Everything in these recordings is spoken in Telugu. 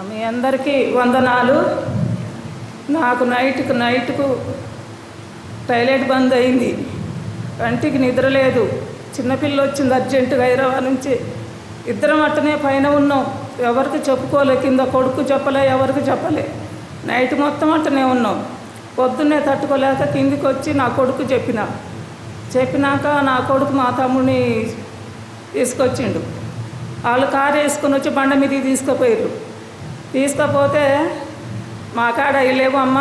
మీ అందరికీ వందనాలు. నాకు నైట్కు నైట్కు టాయిలెట్ బంద్ అయింది. కంటికి నిద్ర లేదు. చిన్నపిల్ల వచ్చింది అర్జెంటుగా హైదరాబాద్ నుంచి. ఇద్దరం అట్టనే పైన ఉన్నాం. ఎవరికి చెప్పుకోలే కింద కొడుకు చెప్పలే ఎవరికి చెప్పలే. నైట్ మొత్తం అట్టనే ఉన్నాం. పొద్దున్నే తట్టుకోలేక కిందికి వచ్చి నా కొడుకు చెప్పిన. చెప్పినాక నా కొడుకు మా తమ్ముడిని తీసుకొచ్చిండు. వాళ్ళు కారు వేసుకొని వచ్చి బండ మీదకి తీసుకుపోయారు తీసుకపోతే మా కాడ లేవు అమ్మ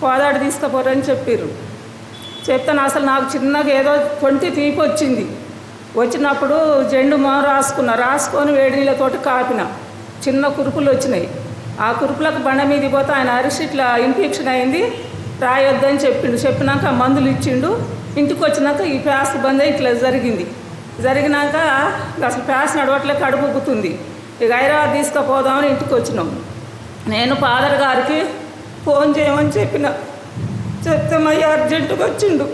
కోదాడు తీసుకుపోరని చెప్పారు చెప్తాను అసలు నాకు చిన్నగా ఏదో కొంటి తీపి వచ్చింది. వచ్చినప్పుడు జెండు మా రాసుకున్నా రాసుకొని వేడి నీళ్ళతోటి కాపిన. చిన్న కురుపులు వచ్చినాయి. ఆ కురుపులకు బండ మీద పోతే ఆయన అరిసి ఇట్లా ఇన్ఫెక్షన్ అయింది రాయొద్దని చెప్పిండు. చెప్పినాక మందులు ఇచ్చిండు. ఇంటికి వచ్చినాక ఈ ప్యాస్ బంద్ ఇట్లా జరిగింది. జరిగినాక అసలు ప్యాస్ నడవట్లే కడుపు ఉబ్బుతుంది. ఇక హైదరాబాద్ తీసుకుపోదామని ఇంటికి వచ్చినాం. నేను ఫాదర్ గారికి ఫోన్ చేయమని చెప్పిన. చెప్తే మయ్య అర్జెంటుగా వచ్చిండు.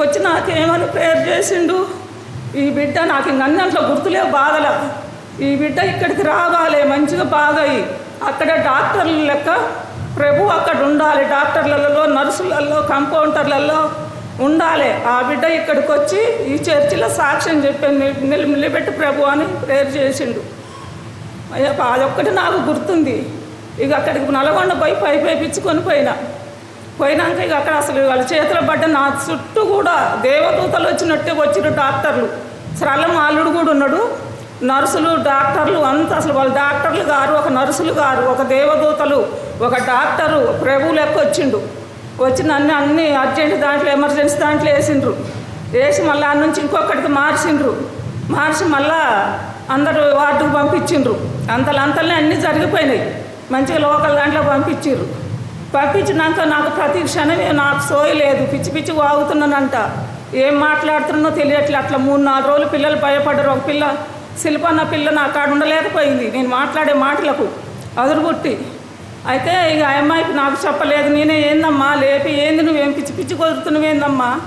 వచ్చి నాకేమని ప్రేయర్ చేసిండు? ఈ బిడ్డ నాకు ఇంక అన్నంట్లో గుర్తులే బాధల. ఈ బిడ్డ ఇక్కడికి రావాలి మంచిగా బాగాయి. అక్కడ డాక్టర్ల లెక్క ప్రభు అక్కడ ఉండాలి. డాక్టర్లలో నర్సులలో కంపౌండర్లలో ఉండాలి. ఆ బిడ్డ ఇక్కడికి వచ్చి ఈ చర్చిలో సాక్ష్యం చెప్పాను నిలబెట్టి ప్రభు అని ప్రేయర్ చేసిండు. అదొక్కటి నాకు గుర్తుంది. ఇక అక్కడికి నల్గొండ పోయి పై పైపించుకొని పోయినా. పోయినాక ఇక అక్కడ అసలు వాళ్ళ చేతిలో పడ్డ నా చుట్టూ కూడా దేవదూతలు వచ్చినట్టే వచ్చిన డాక్టర్లు. సరళం అల్లుడు కూడా ఉన్నాడు. నర్సులు డాక్టర్లు అంతా అసలు వాళ్ళు డాక్టర్లు గారు ఒక నర్సులు గారు ఒక దేవదూతలు ఒక డాక్టరు ప్రభు లెక్క వచ్చిండు. వచ్చి నన్ను అన్ని అర్జెంట్ దాంట్లో ఎమర్జెన్సీ దాంట్లో వేసిండ్రు. వేసి మళ్ళీ ఆ నుంచి ఇంకొకటికి మార్చిండ్రు మార్చి మళ్ళా అందరూ వార్డుకు పంపించిండ్రు. అంతలంతలే అన్నీ జరిగిపోయినాయి. మంచిగా లోకల్ దాంట్లో పంపించిర్రు పంపించినాక నాకు ప్రతి క్షణమే నాకు సోయి లేదు. పిచ్చి పిచ్చి వాగుతున్నానంట. ఏం మాట్లాడుతున్నో తెలియట్లే. అట్లా మూడు నాలుగు రోజులు పిల్లలు భయపడ్డారు. ఒక పిల్ల శిల్పన్న పిల్ల నా కాడ ఉండలేకపోయింది. నేను మాట్లాడే మాటలకు అదురుగుట్టి అయితే ఇక అమ్మాయికి నాకు చెప్పలేదు. నేనే ఏందమ్మా లేపి ఏంది నువ్వేం పిచ్చి పిచ్చి కుదురుతున్నావేందమ్మా?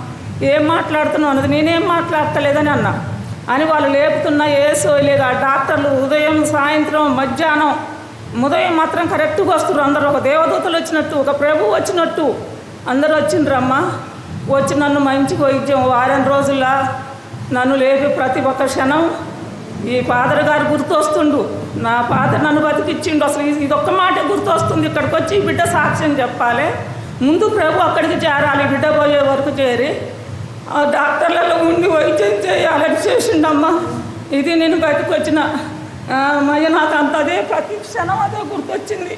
ఏం మాట్లాడుతున్నావు అన్నది నేనేం మాట్లాడతలేదని అన్నా. అని వాళ్ళు లేపుతున్నా ఏ సోయలేదు ఆ డాక్టర్లు ఉదయం సాయంత్రం మధ్యాహ్నం ఉదయం మాత్రం కరెక్ట్గా వస్తున్నారు. అందరూ ఒక దేవదూతలు వచ్చినట్టు ఒక ప్రభు వచ్చినట్టు. అందరూ వచ్చిండ్రమ్మా. వచ్చి నన్ను మంచి వైద్యం వారం రోజుల్లో నన్ను లేపి ప్రతి ఒక్క క్షణం ఈ ఫాదర్ గారు గుర్తొస్తుండు. నా ఫాదర్ నన్ను బతికిచ్చిండు. అసలు ఇది ఇదొక్క మాట గుర్తొస్తుంది. ఇక్కడికి వచ్చి బిడ్డ సాక్ష్యం చెప్పాలి. ముందు ప్రభు అక్కడికి చేరాలి. బిడ్డ పోయే వరకు చేరి ఆ డాక్టర్లలో ఉండి వైద్యం చేయాలని చేసిండమ్మా. ఇది నేను బతికొచ్చిన. మయ నాకు అంత అదే ప్రతి క్షణం అదే గుర్తొచ్చింది.